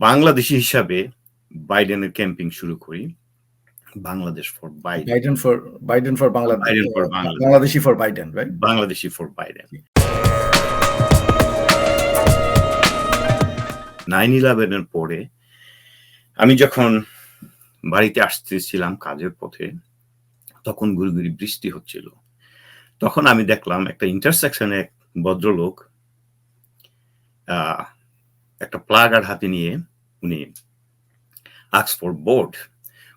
বাংলাদেশি হিসাবে বাইডেনের ক্যাম্পিং শুরু করি Bangladesh for Biden for Biden for Bangladesh. Biden for Bangladesh. Bangladeshi for Biden, right? Bangladeshi for Biden nine ইলেভেনের পরে আমি যখন বাড়িতে আসতেছিলাম কাজের পথে তখন গুড়ি বৃষ্টি হচ্ছিল তখন আমি দেখলাম একটা ইন্টারসেকশনে এক ভদ্রলোক আহ, একটা প্লাগার হাতে নিয়ে উনি আক্সফোর্ড বোর্ড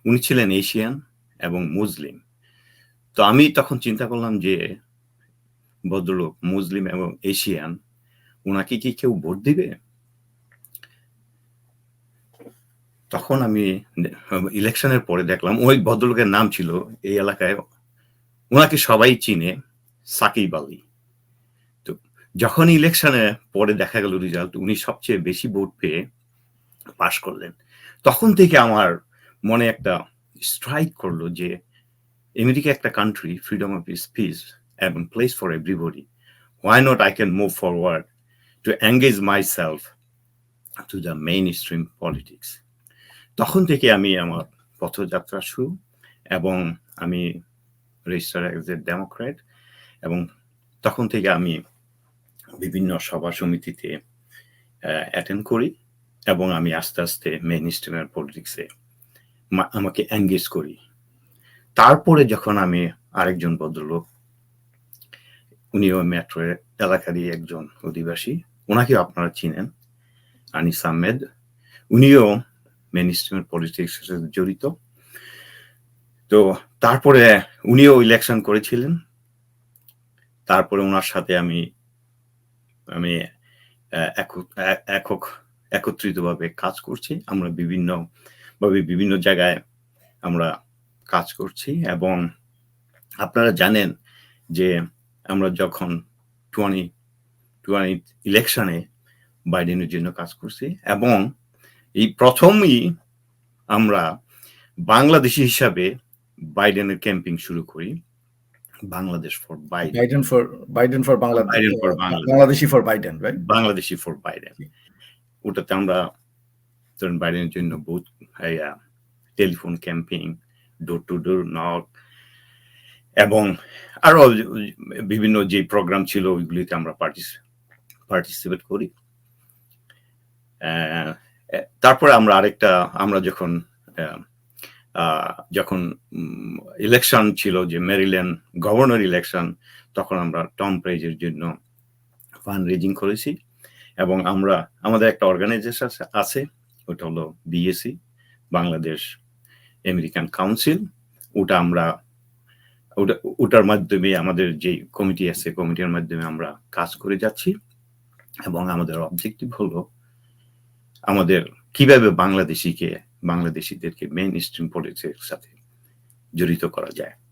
উনি ছিলেন এশিয়ান এবং মুসলিম তো আমি তখন চিন্তা করলাম যে ভদ্রলোক মুসলিম এবং এশিয়ান ওনাকে কি কেউ ভোট দিবে? তখন আমি ইলেকশনের পরে দেখলাম ওই ভদ্রলোকের নাম ছিল, এই এলাকায় ওনাকে সবাই চিনে সাকিব আলী। যখন ইলেকশনে পরে দেখা গেল রেজাল্ট উনি সবচেয়ে বেশি ভোট পেয়ে পাশ করলেন। তখন থেকে আমার মনে একটা স্ট্রাইক করল যে আমেরিকা একটা কান্ট্রি ফ্রিডম অফ স্পিচ এবং place for everybody why not I can move forward to engage myself to the mainstream politics তখন থেকে আমি আমার পথযাত্রা শুরু এবং আমি রেজিস্টার এজ এ ডেমোক্রেট এবং তখন থেকে আমি বিভিন্ন সভা সমিতিতে অ্যাটেন্ড করি এবং আমি আস্তে আস্তে মেইন স্ট্রিমের পলিটিক্সে আমাকে এঙ্গেজ করি। তারপরে যখন আমি আরেকজন ভদ্রলোক, উনিও মেট্রো এলাকারই একজন অধিবাসী ওনাকেও আপনারা চিনেন, আনিস আহমেদ। উনিও মেন স্ট্রিমের পলিটিক্সের সাথে জড়িত। তো তারপরে উনিও ইলেকশন করেছিলেন। তারপরে ওনার সাথে আমি আমি একক, একত্রিতভাবে কাজ করছি। আমরা বিভিন্ন ভাবে বিভিন্ন জায়গায় আমরা কাজ করছি এবং আপনারা জানেন যে আমরা যখন টোয়েন্টি টোয়েন্টি ইলেকশনে বাইডেনের জন্য কাজ করছি এবং এই প্রথমই আমরা বাংলাদেশি হিসাবে বাইডেনের ক্যাম্পিং শুরু করি। Bangladesh for Biden Biden for Biden for Bangladesh. Biden for Bangladesh. Bangladeshi for Biden, right? Bangladeshi for Biden ওটাতে আমরা ধরুন বাইডেনের জন্য booth telephone camping door to door knock এবং আরও বিভিন্ন যে প্রোগ্রাম ছিল ওইগুলিতে আমরা পার্টিসিপেট করি তারপরে আমরা আরেকটা আমরা যখন আহ, যখন ইলেকশন ছিল যে মেরিল্যান্ড গভর্নর ইলেকশন তখন আমরা টম প্রাইজের জন্য ফান্ড রেজিং করেছি এবং আমরা, আমাদের একটা অর্গানাইজেশন আছে ওটা হলো বিএসসি বাংলাদেশ আমেরিকান কাউন্সিল ওটা আমরা, ওটা, ওটার মাধ্যমে আমাদের যে কমিটি আছে কমিটির মাধ্যমে আমরা কাজ করে যাচ্ছি এবং আমাদের অবজেক্টিভ হলো আমাদের কীভাবে বাংলাদেশিকে বাংলাদেশিদেরকে মেইন স্ট্রিম পলিটিক্সের সাথে জড়িত করা যায়।